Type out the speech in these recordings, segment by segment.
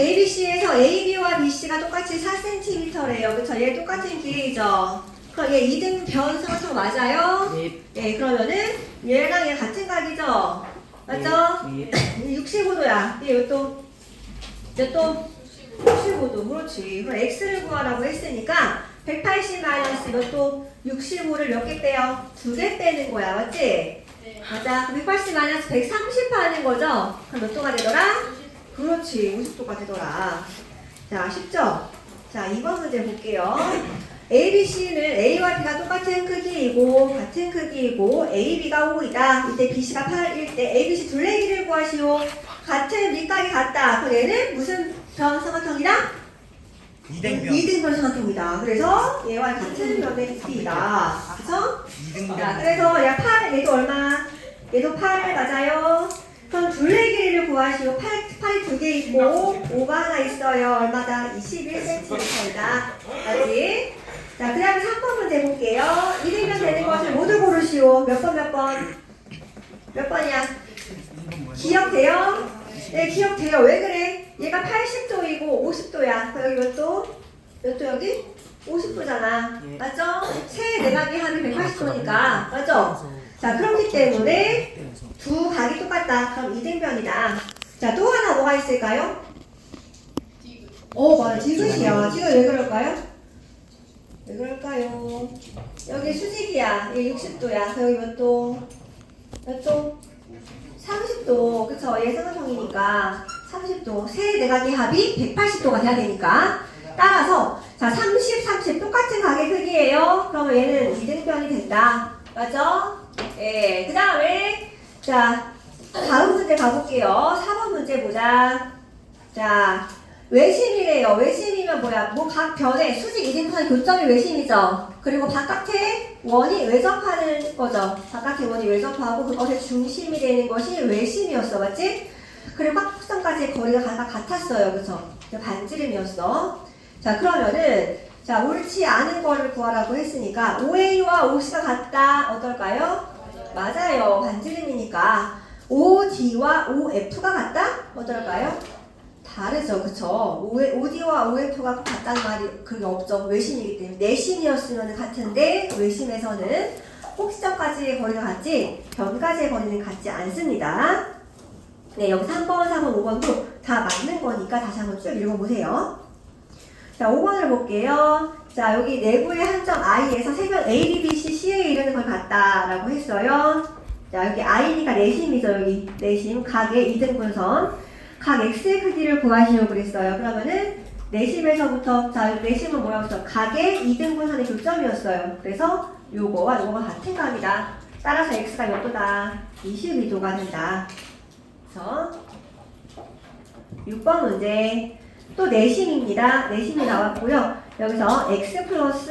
ABC에서 AB와 BC가 똑같이 4cm래요. 그쵸? 얘 똑같은 길이죠. 그럼 얘 2등 변삼각형 맞아요? 네. 네, 그러면은 얘랑 얘 같은 각이죠? 맞죠? 네. 65도야. 얘 또, 얘또 65도. 그렇지. 그럼 x를 구하라고 했으니까 180 마이너스 이것도 65를 몇 개 빼요? 두 개 빼는 거야. 맞지? 네. 맞아. 그럼 180 마이너스 130 하는 거죠? 그럼 몇 도가 되더라? 그렇지. 50도가 되더라. 자, 쉽죠? 자, 이번 문제 볼게요. A, B, C는 A와 B가 똑같은 크기이고 같은 크기이고 A, B가 5이다. 이때 B, C가 8일 때 A, B, C 둘레기를 구하시오. 같은 밑각이 같다. 그럼 얘는 무슨 변 삼각형이다? 이등변 2등변 삼각형이다. 그래서 얘와 같은 변의. 그쵸? 자, 이등변 그래서 야 8, 얘도 얼마? 얘도 8 맞아요. 그럼 둘레 길이를 구하시오. 8, 8이 두 개 있고 5가 하나 있어요. 얼마다? 21cm이다. 맞지? 자, 그 다음에 3번 문제 볼게요. 2등변 되는 것을 모두 고르시오. 몇 번, 몇 번? 몇 번이야? 기억돼요? 네, 기억돼요. 왜 그래? 얘가 80도이고 50도야. 여기 몇 도? 몇 도 여기? 50도잖아. 예. 맞죠? 세 내각이 하면 180도니까. 맞죠? 자, 그렇기 때문에 두 각이 똑같다. 그럼 이등변이다. 자, 또 하나 뭐가 있을까요? 어, 맞아. 지그시야. 지금 왜 그럴까요? 왜 그럴까요? 여기 수직이야. 여기 60도야. 여기 몇 도? 몇 도? 30도. 그쵸? 얘 삼각형이니까 30도. 세 내각의 합이 180도가 돼야 되니까. 따라서 자, 30, 30 똑같은 각의 크기예요. 그러면 얘는 이등변이 된다. 맞죠? 예. 그 다음에 자, 다음 문제 가볼게요. 4번 문제 보자. 자, 외심이래요. 외심이면 뭐야? 뭐 각 변에 수직 이등변의 교점이 외심이죠. 그리고 바깥에 원이 외접하는 거죠. 바깥에 원이 외접하고 그것의 중심이 되는 것이 외심이었어. 맞지? 그리고 꽉폭선까지의 거리가 각각 같았어요. 그쵸? 반지름이었어. 자, 그러면은 자, 옳지 않은 거를 구하라고 했으니까 OA와 OC가 같다. 어떨까요? 맞아요. 반지름이니까 OD와 OF가 같다? 어떨까요? 다르죠. 그쵸? OD와 OF가 같다는 말이 그게 없죠. 외심이기 때문에. 내심이었으면 같은데 외심에서는 꼭지점까지의 거리가 같지 변까지의 거리는 같지 않습니다. 네, 여기 3번, 4번, 5번도 다 맞는 거니까 다시 한번 쭉 읽어보세요. 자, 5번을 볼게요. 자, 여기 내부의 한 점 i에서 세변 A, B, C, C에 이르는 걸 같다라고 했어요. 자, 여기 i니까 내심이죠, 여기. 내심, 각의 이등분선. 각 x의 크기를 구하시려고 그랬어요. 그러면은 내심에서부터, 자, 내심은 뭐라고 했어? 각의 이등분선의 교점이었어요. 그래서 요거와 요거가 같은 각이다. 따라서 x가 몇 도다? 22도가 된다. 그래서 6번 문제. 또 내심입니다. 내심이 나왔고요. 여기서 x 플러스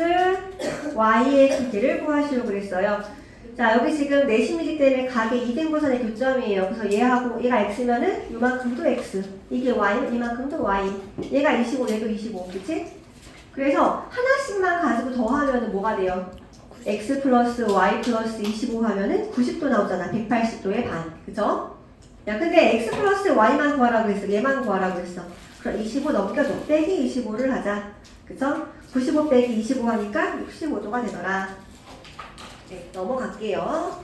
y의 크기를 구하시려고 그랬어요. 자, 여기 지금 내심이기 때문에 각의 이등분선의 교점이에요. 그래서 얘하고 얘가 x면은 이만큼도 x, 이게 y면 이만큼도 y. 얘가 25, 얘도 25, 그치? 그래서 하나씩만 가지고 더하면 뭐가 돼요? x 플러스 y 플러스 25 하면은 90도 나오잖아. 180도의 반. 그죠? 야, 근데 x 플러스 y만 구하라고 했어. 얘만 구하라고 했어. 그럼 25 넘겨줘. 빼기 25를 하자. 그쵸? 95 빼기 25 하니까 65도가 되더라. 네, 넘어갈게요.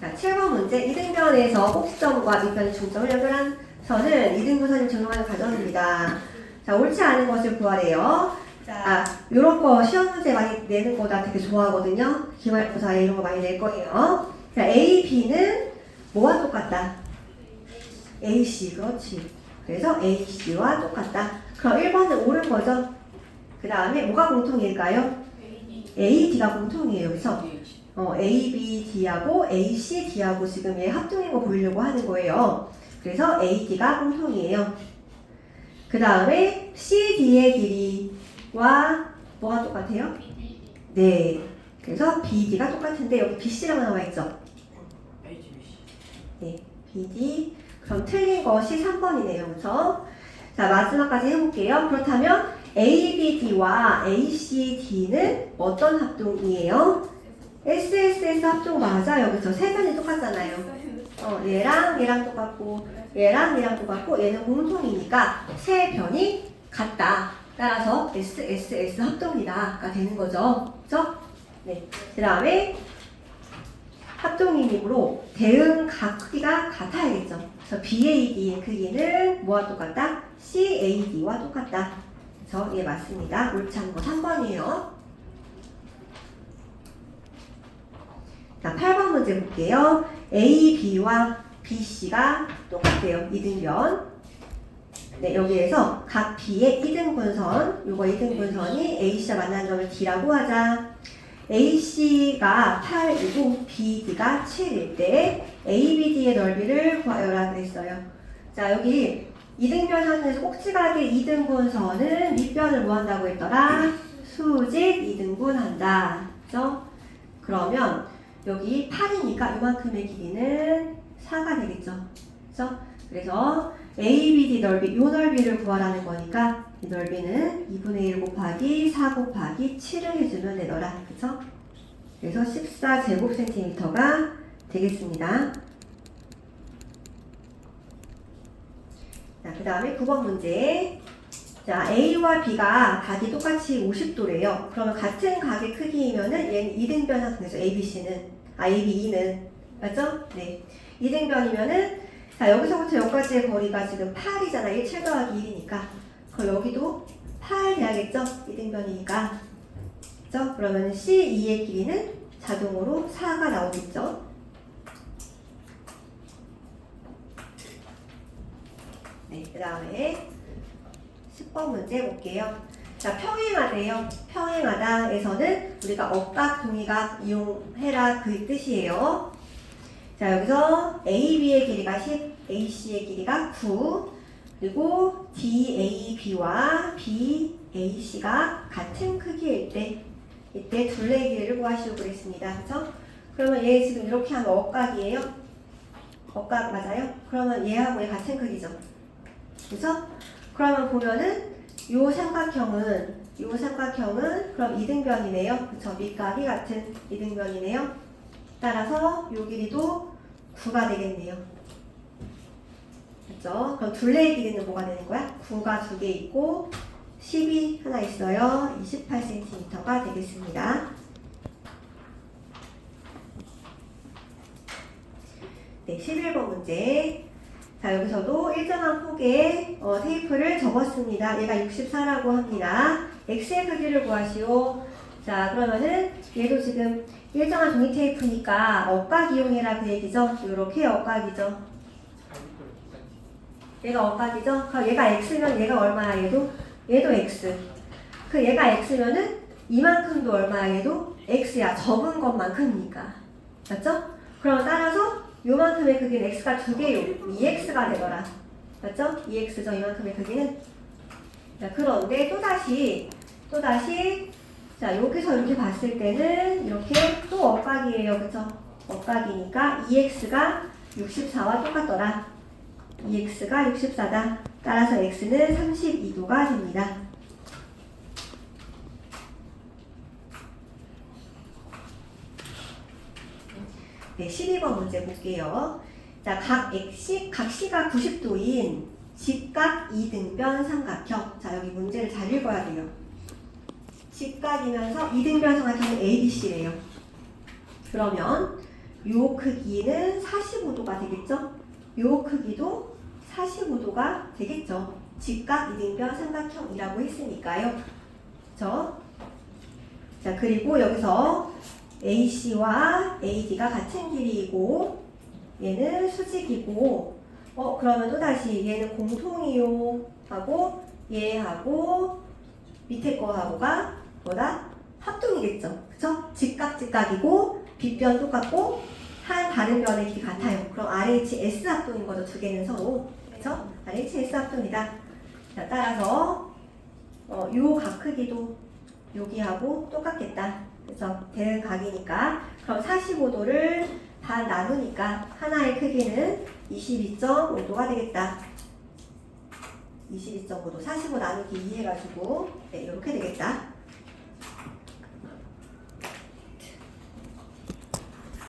자, 7번 문제. 이등변에서 꼭지점과 밑변의 중점을 연결한 선은 이등분선이 증명하는 과정입니다. 자, 옳지 않은 것을 구하래요. 자, 요런 거 시험 문제 많이 내는 거나 되게 좋아하거든요. 기말고사에 이런 거 많이 낼 거예요. 자, A, B는 뭐와 똑같다? AC, 그렇지. 그래서 AC와 똑같다. 그럼 1번은 옳은 거죠? 그 다음에 뭐가 공통일까요? AD가 공통이에요. 그래서 어, ABD하고 ACD하고 지금 얘 합동인 거 보이려고 하는 거예요. 그래서 AD가 공통이에요. 그 다음에 CD의 길이와 뭐가 똑같아요? 네. 그래서 BD가 똑같은데 여기 BC라고 나와 있죠? 네. BD. 그럼 틀린 것이 3번이네요. 그렇죠? 자, 마지막까지 해볼게요. 그렇다면 ABD와 ACD는 어떤 합동이에요? SSS 합동 맞아요. 그렇죠? 세 변이 똑같잖아요. 어, 얘랑 얘랑 똑같고 얘랑 얘랑 똑같고 얘는 공통이니까 세 변이 같다. 따라서 S, S, S 합동이다가 되는 거죠. 그죠? 네. 그 다음에 합동이므로 대응 각 크기가 같아야겠죠. 그래서 BAD의 크기는 뭐와 똑같다? CAD와 똑같다. 그래서 예 맞습니다. 옳지 않은 거 3번이에요. 자, 8번 문제 볼게요. A, B와 B, C가 똑같대요. 이등변. 네, 여기에서 각 B의 이등분선, 요거 이등분선이 A, C와 만나는 점을 D라고 하자. A, C가 8이고 B, D가 7일 때 A, B, D의 넓이를 구하여라 그랬어요. 자, 여기 이등변 선에서 꼭지각의 이등분 선은 밑변을 뭐 한다고 했더라? 수직 이등분 한다. 그죠? 그러면 여기 8이니까 이만큼의 길이는 4가 되겠죠. 그죠? 그래서 ABD 넓이, 이 넓이를 구하라는 거니까 이 넓이는 2분의 1 곱하기 4 곱하기 7을 해주면 되더라. 그죠? 그래서 14제곱센티미터가 되겠습니다. 자, 그 다음에 9번 문제. 자, A와 B가 각이 똑같이 50도래요. 그러면 같은 각의 크기이면은 얘는 이등변 상승에서 ABC는, 아, ABE는, 맞죠? 네. 이등변이면은, 자, 여기서부터 여기까지의 거리가 지금 8이잖아. 1, 7 더하기 1이니까. 그럼 여기도 8 돼야겠죠? 이등변이니까. 그죠? 그러면 C2의 길이는 자동으로 4가 나오겠죠? 네, 그 다음에 10번 문제 볼게요. 자, 평행하대요. 평행하다에서는 우리가 억각, 동의각 이용해라 그 뜻이에요. 자, 여기서 AB의 길이가 10, AC의 길이가 9, 그리고 DAB와 BAC가 같은 크기일 때, 이때 둘레의 길이를 구하시고 그랬습니다. 그죠? 그러면 얘 지금 이렇게 하면 억각이에요? 억각 맞아요? 그러면 얘하고 얘 같은 크기죠? 그죠? 그러면 보면은 요 삼각형은 요 삼각형은 그럼 이등변이네요. 그쵸? 밑각이 같은 이등변이네요. 따라서 요 길이도 9가 되겠네요. 그죠? 그럼 둘레의 길이는 뭐가 되는 거야? 9가 두 개 있고 10이 하나 있어요. 28cm가 되겠습니다. 네, 11번 문제. 자, 여기서도 일정한 폭의 어, 테이프를 접었습니다. 얘가 64라고 합니다. x의 크기를 구하시오. 자, 그러면은 얘도 지금 일정한 종이 테이프니까 억각 이용해라 그 얘기죠. 이렇게 억각이죠. 얘가 억각이죠. 그럼 얘가 x면 얘가 얼마야 얘도? 얘도 x. 그 얘가 x면은 이만큼도 얼마야 얘도? x야. 접은 것만큼이니까. 맞죠? 그럼 따라서 요만큼의 크기는 x가 두 개요. 2x가 되더라. 맞죠? 2x죠. 이만큼의 크기는. 자, 그런데 또다시, 또다시, 자, 여기서 이렇게 봤을 때는 이렇게 또 억각이에요. 그쵸? 억각이니까 2x가 64와 똑같더라. 2x가 64다. 따라서 x는 32도가 됩니다. 네, 12번 문제 볼게요. 자, 각 X시, 각 C가 90도인 직각 이등변 삼각형. 자, 여기 문제를 잘 읽어야 돼요. 직각이면서 이등변 삼각형은 ABC래요. 그러면 요 크기는 45도가 되겠죠? 요 크기도 45도가 되겠죠? 직각 이등변 삼각형이라고 했으니까요. 그죠? 자, 그리고 여기서 AC와 AD가 같은 길이이고 얘는 수직이고 어 그러면 또다시 얘는 공통이요 하고 얘하고 밑에 거하고가 뭐다? 합동이겠죠 그쵸? 직각 직각이고 빗변 똑같고 한 다른 변의 길이 같아요 그럼 RHS 합동인 거죠 두 개는 서로 그쵸? RHS 합동이다 자 따라서 어, 요각 크기도 여기하고 똑같겠다 그래서 대응 각이니까 그럼 45도를 반 나누니까 하나의 크기는 22.5도가 되겠다. 22.5도 45 나누기 2 해가지고 네, 이렇게 되겠다.